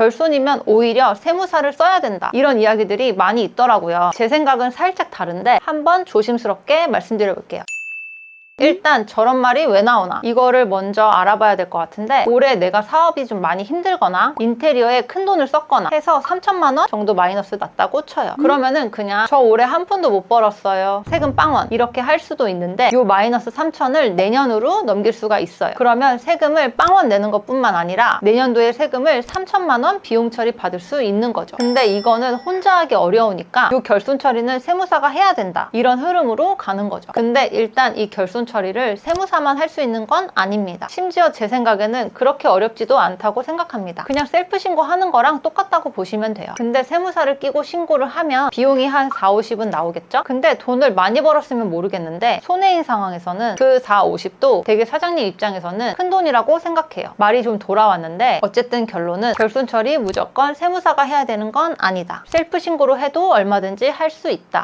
결손이면 오히려 세무사를 써야 된다. 이런 이야기들이 많이 있더라고요. 제 생각은 살짝 다른데 한번 조심스럽게 말씀드려 볼게요. 일단 저런 말이 왜 나오나? 이거를 먼저 알아봐야 될 것 같은데 올해 내가 사업이 좀 많이 힘들거나 인테리어에 큰 돈을 썼거나 해서 3천만 원 정도 마이너스 났다고 쳐요. 그러면은 그냥 저 올해 한 푼도 못 벌었어요. 세금 빵원. 이렇게 할 수도 있는데 요 마이너스 3천을 내년으로 넘길 수가 있어요. 그러면 세금을 빵원 내는 것 뿐만 아니라 내년도에 세금을 3천만 원 비용 처리 받을 수 있는 거죠. 근데 이거는 혼자 하기 어려우니까 요 결손 처리는 세무사가 해야 된다. 이런 흐름으로 가는 거죠. 근데 일단 이 결손 처리를 세무사만 할 수 있는 건 아닙니다. 심지어 제 생각에는 그렇게 어렵지도 않다고 생각합니다. 그냥 셀프 신고하는 거랑 똑같다고 보시면 돼요. 근데 세무사를 끼고 신고를 하면 비용이 한 4, 50은 나오겠죠? 근데 돈을 많이 벌었으면 모르겠는데 손해인 상황에서는 그 4, 50도 되게 사장님 입장에서는 큰 돈이라고 생각해요. 말이 좀 돌아왔는데 어쨌든 결론은 결손 처리 무조건 세무사가 해야 되는 건 아니다. 셀프 신고로 해도 얼마든지 할 수 있다.